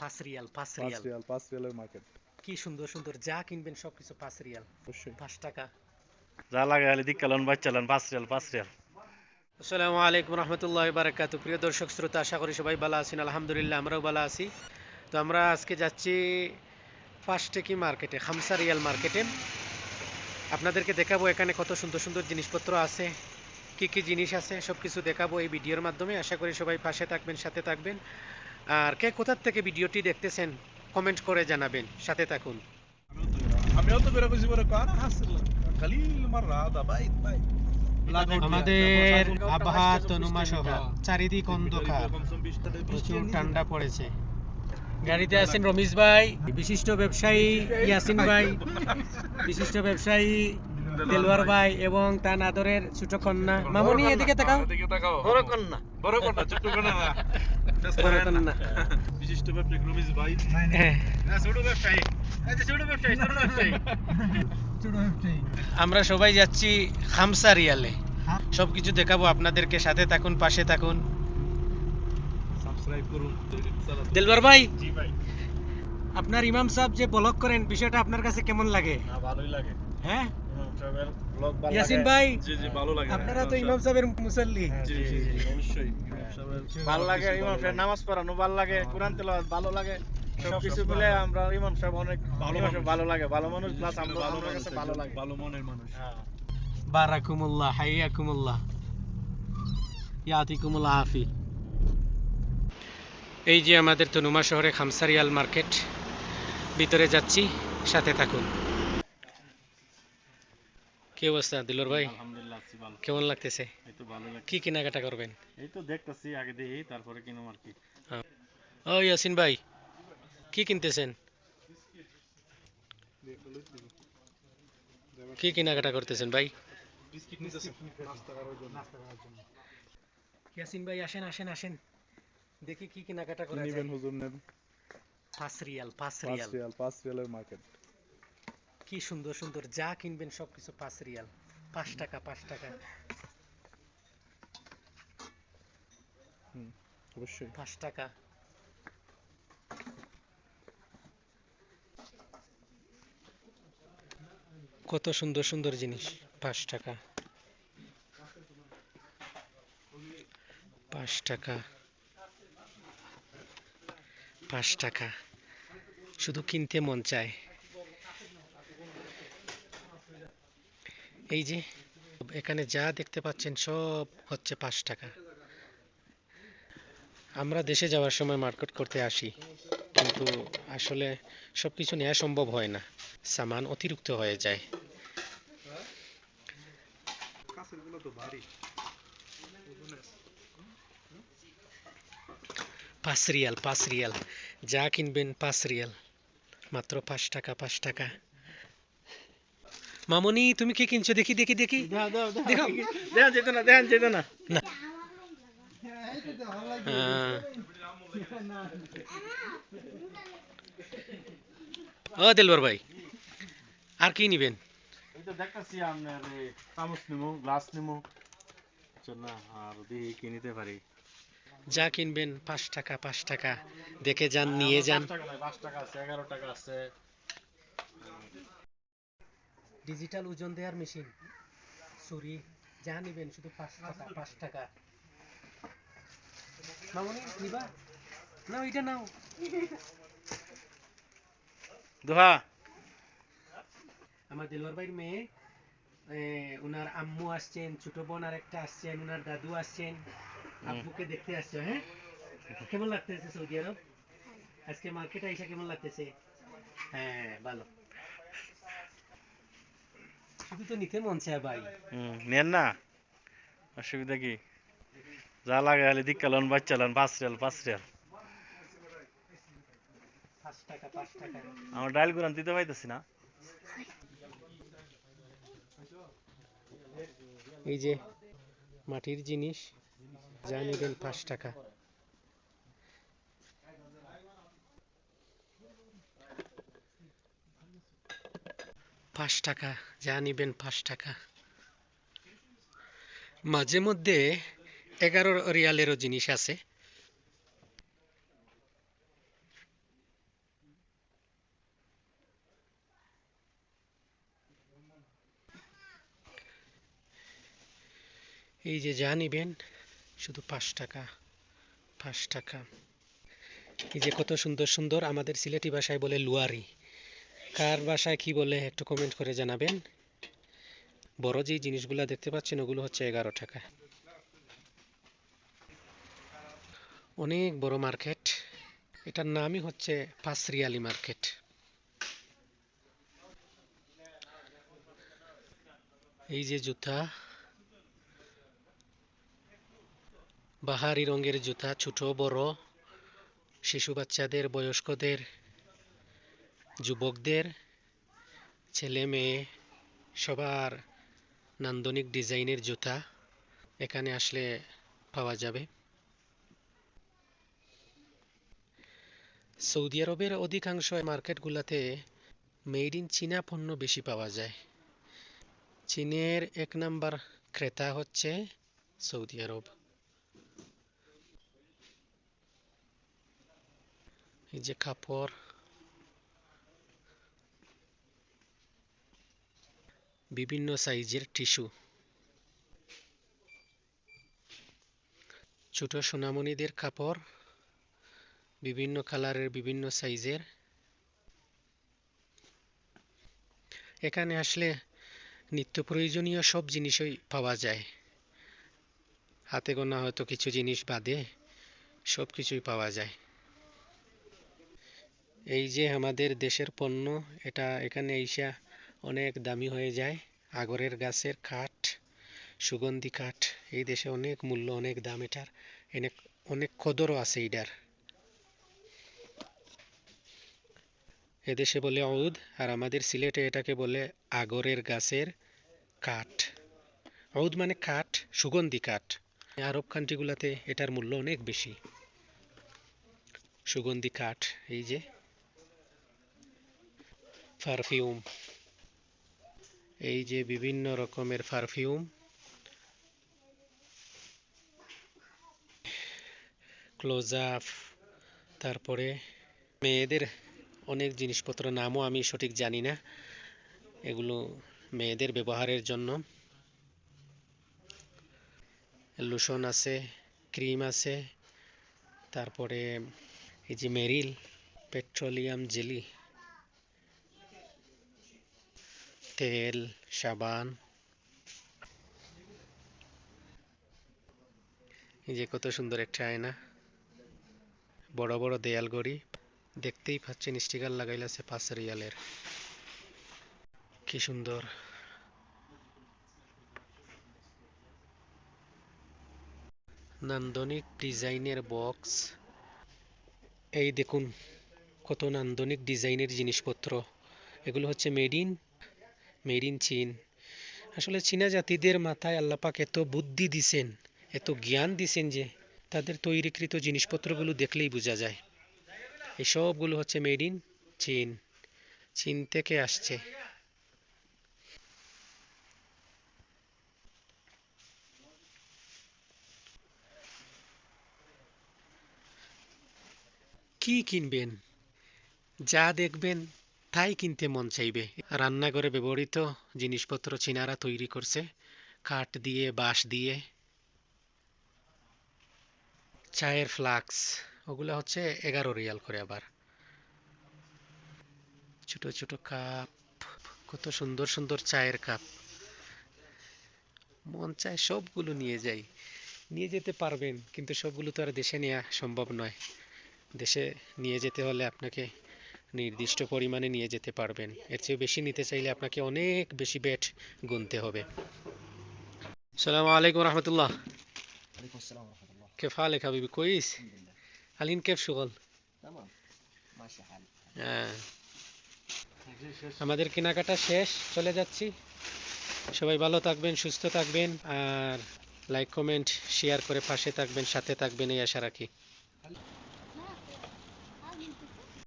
পাঁচ রিয়াল পাঁচ Real. Real পাঁচ রিয়ালের মার্কেট কি সুন্দর সুন্দর। যা কিনবেন সবকিছু পাঁচ রিয়াল। অবশ্যই। পাঁচ টাকা। যা লাগে খালি দিক্কালন বাচ্চালন পাঁচ রিয়াল পাঁচ রিয়াল। আসসালামু আলাইকুম রহমতুল্লাহ বারাকাতু। প্রিয় দর্শক শ্রোতা আশা করি সবাই ভালো আছেন। আলহামদুলিল্লাহ আমরাও ভালো আছি। তো আমরা আজকে যাচ্ছি ফার্স্টেকি মার্কেটে খামসা রিয়াল মার্কেটে আপনাদেরকে দেখাবো এখানে কত সুন্দর সুন্দর জিনিসপত্র আছে। কি কি জিনিস আছে? সব কিছু দেখাবো এই ভিডিওর মাধ্যমে। আশা করি সবাই পাশে থাকবেন সাথে থাকবেন। আর কে কোথার থেকে ভিডিওটি দেখতেছেন কমেন্ট করে জানাবেন। সাথে থাকুন। আমাদের আবহাওয়া তনুমা সহ চারিদিক অন্ধকার। প্রচুর ঠান্ডা পড়েছে। গাড়িতে আছেন রমেশ ভাই। বিশিষ্ট ব্যবসায়ী ইয়াসিন ভাই। বিশিষ্ট ব্যবসায়ী দেলওয়ার ভাই। এবং তার আদরের ছোট কন্যা। মামনি এদিকে তাকাও। এদিকে তাকাও। বড় কন্যা। বড় কন্যা ছোট কন্যা। না বড় কন্যা। বিশিষ্ট ব্যবসায়ী রমিজ ভাই। হ্যাঁ, না ছোট ব্যবসায়ী এই যে ছোট ব্যবসায়ী ছোট ব্যবসায়ী আমরা সবাই যাচ্ছি খামসা রিয়ালে। সবকিছু দেখাবো আপনাদেরকে সাথে থাকুন পাশে থাকুন। সাবস্ক্রাইব করুন। দেলওয়ার ভাই। জি ভাই। আপনার ইমাম সাহেব যে ব্লগ করেন বিষয়টা আপনার কাছে কেমন লাগে? না ভালোই লাগে। হ্যাঁ? ইমাম সাহেবের ব্লগ ভালো ইয়াসিন ভাই জি জি ভালো লাগে। আপনারা তো ইমাম সাহেবের মুসল্লি। জি জি জি অবশ্যই। ভালো লাগে ইমাম সাহেব নামাজ পড়ানো ভালো লাগে কোরআন তেলাওয়াত ভালো লাগে। সবকিছু মিলে আমরা ইমাম সাহেব অনেক ভালো ভালো লাগে ভালো মানুষ প্লাস আমরা আমার কাছে ভালো লাগে। ভালো মনের মানুষ। বারাকুমুল্লাহ হাইয়াকুমুল্লাহ। ইয়াতিকুমুল্লাহ আফি এই যে আমাদের তনুমা শহরে খামসারিয়াল মার্কেট ভিতরে যাচ্ছি সাথে থাকুন। কি অবস্থা দিলর ভাই? আলহামদুলিল্লাহ আছি ভালো। কেমন লাগতেছে? এই তো ভালো লাগে কি কেনাকাটা করবেন? এই তো দেখতেছি আগে দেখি তারপরে কিনুম আর কি। ও ইয়াসিন ভাই কি কিনতেছেন? কি কেনাকাটা করতেছেন ভাই? ইয়াসিন ভাই আসেন আসেন আসেন। দেখি কি কেনাকাটা করা নিবেন হুজুর নেন। পাঁচ রিয়াল পাঁচ পাঁচ রিয়াল রিয়াল পাঁচ রিয়ালের মার্কেট কি সুন্দর সুন্দর। যা কিনবেন সবকিছু পাঁচ রিয়াল। পাঁচ টাকা পাঁচ টাকা। অবশ্যই। পাঁচ টাকা। কত সুন্দর সুন্দর জিনিস। পাঁচ টাকা। পাঁচ টাকা। পাঁচ টাকা। শুধু কিনতে মন চায়। এই যে, এখানে যা দেখতে পাচ্ছেন সব হচ্ছে পাঁচ টাকা। আমরা দেশে যাওয়ার সময় মার্কেট করতে আসি, কিন্তু আসলে সব কিছু নেওয়া সম্ভব হয় না। সামান অতিরিক্ত হয়ে যায়। পাঁচ রিয়াল পাঁচ রিয়াল। যা কিনবেন পাঁচ রিয়াল। মাত্র পাঁচ টাকা পাঁচ টাকা। মামনি তুমি কি কিনছো? দেখি দেখি দেখি। দেখো। দেখান যেত না দেখান যেত না। ও দিলবর ভাই। আর কি নিবেন? এই তো দেখতেছি আপনার এই চামচ নিমু গ্লাস নিমু। না আর দেখি কি নিতে পারি? যা কিনবেন পাঁচ টাকা পাঁচ টাকা। দেখে যান নিয়ে যান। টাকা পাঁচ টাকা আছে এগারো টাকা আছে। ডিজিটাল ওজন দেওয়ার মেশিন ছুরি যা নিবেন শুধু পাঁচ টাকা পাঁচ টাকা। মামনি নিবা? নাও এটা নাও। দোহা। আমার দিলবর ভাইয়ের মেয়ে ওনার আম্মু আসছেন ছোট বোন আর একটা আসছেন ওনার দাদু আসছেন। আব্বুকে দেখতে আসছে হ্যাঁ? কেমন লাগতেছে সৌদি আরব? আজকে মার্কেটে আইসা কেমন লাগতেছে? হ্যাঁ ভালো। শুধু তো নিতে মন চায় ভাই। হুম নেন না। অসুবিধা কি? যা লাগে দিক্কালন বাচ্চালন পাঁচ পাঁচ রিয়াল। আমার ডাইল কোরআন দিতে পাইতেছি না। এই যে মাটির জিনিস যা নেবেন পাঁচ টাকা। পাঁচ টাকা, যা নিবেন পাঁচ টাকা। মাঝে মধ্যে এগারো রিয়ালেরও জিনিস আছে। এই যে যা নিবেন, শুধু পাঁচ টাকা পাঁচ টাকা। এই যে কত সুন্দর সুন্দর আমাদের সিলেটি ভাষায় বলে লুয়ারি। কার ভাষায় কি বলে একটু কমেন্ট করে জানাবেন। বড় যে জিনিসগুলো দেখতে পাচ্ছেন, ওগুলো হচ্ছে এগারো টাকা। অনেক বড় মার্কেট। এটার নামই হচ্ছে পাঁচরিয়ালি মার্কেট। এই যে জুতা, বাহারি রঙের জুতা, ছোট, বড়, শিশু বাচ্চাদের, বয়স্কদের। যুবকদের, ছেলে মেয়ে, সবার নান্দনিক ডিজাইনের জুতা এখানে আসলে পাওয়া যাবে। সৌদি আরবের অধিকাংশ মার্কেটগুলোতে মেড ইন চীনা পণ্য বেশি পাওয়া যায়। চীনের এক নাম্বার ক্রেতা হচ্ছে সৌদি আরব। এই যে কাপড় বিভিন্ন সাইজের টিস্যু। ছোট সোনামণিদের কাপড়, বিভিন্ন কালারের বিভিন্ন সাইজের। এখানে আসলে নিত্য প্রয়োজনীয় সব জিনিসই পাওয়া যায়। হাতে গোনা হয়তো কিছু জিনিস বাদে সব কিছুই পাওয়া যায়। এই যে আমাদের দেশের পণ্য, এটা এখানে এসা অনেক দামি হয়ে যায়। আগরের গাছের কাঠ, সুগন্ধি কাঠ, এই দেশে অনেক মূল্য, অনেক দাম এটার। অনেক অনেক কদরও আছে এটার। এদেশে বলে ঔদ আর আমাদের সিলেটে এটাকে বলে আগরের গাছের কাঠ। ঔদ মানে কাঠ, সুগন্ধি কাঠ। আরব কান্ট্রিগুলোতে এটার মূল্য অনেক বেশি। সুগন্ধি কাঠ, এই যে। পারফিউম। এই যে বিভিন্ন রকমের পারফিউম। ক্লোজ আপ তারপরে মেয়েদের অনেক জিনিসপত্র, নামও আমি সঠিক জানি না। এগুলো মেয়েদের ব্যবহারের জন্য। লোশন আছে ক্রিম আছে, তারপরে এই যে মেরিল পেট্রোলিয়াম জেলি তেল সাবান এই যে কত সুন্দর একটা আয়না বড় বড় দেয়াল গড়ি। দেখতেই পাচ্ছেন স্টিকার লাগাইলাছে পাঁচ রিয়ালের। কি সুন্দর। নান্দনিক ডিজাইনের বক্স। এই দেখুন, কত নান্দনিক ডিজাইনের জিনিসপত্র। এগুলো হচ্ছে মেড ইন মেড ইন চীন। আসলে চীনা জাতিদের মাথায় আল্লাপাক এত বুদ্ধি দিছেন, এত জ্ঞান দিছেন যে তাদের তৈরিকৃত জিনিসপত্রগুলো দেখলেই বোঝা যায়। এই সবগুলো হচ্ছে মেড ইন চীন। চীন থেকে আসছে। কি কিনবেন? যা দেখবেন তাই কিনতে মন চাইবে। রান্নাঘরে ব্যবহৃত জিনিসপত্র চীনারা তৈরি করছে। কাঠ দিয়ে, বাঁশ দিয়ে। চায়ের ফ্লাক্স, ওগুলো হচ্ছে এগারো রিয়াল করে আবার। ছোট ছোট কাপ, কত সুন্দর সুন্দর চায়ের কাপ। মন চায় সবগুলো নিয়ে যাই। নিয়ে যেতে পারবেন, কিন্তু সবগুলো তো আর দেশে নেওয়া সম্ভব নয়। দেশে নিয়ে যেতে হলে আপনাকে নির্দিষ্ট পরিমাণে নিয়ে যেতে পারবেন এর চেয়ে বেশি নিতে চাইলে আপনাকে অনেক বেশি ব্যাট গুনতে হবে সালাম আলাইকুম রহমতুল্লাহ عليكم السلام ورحمة الله كيف حالك حبيبي كويس الحمد لله حاليا كيف شغل تمام ماشي حالي হ্যাঁ আমাদের কেনাকাটা শেষ চলে যাচ্ছি সবাই ভালো থাকবেন সুস্থ থাকবেন আর লাইক কমেন্ট শেয়ার করে পাশে থাকবেন সাথে থাকবেন এই আশা রাখি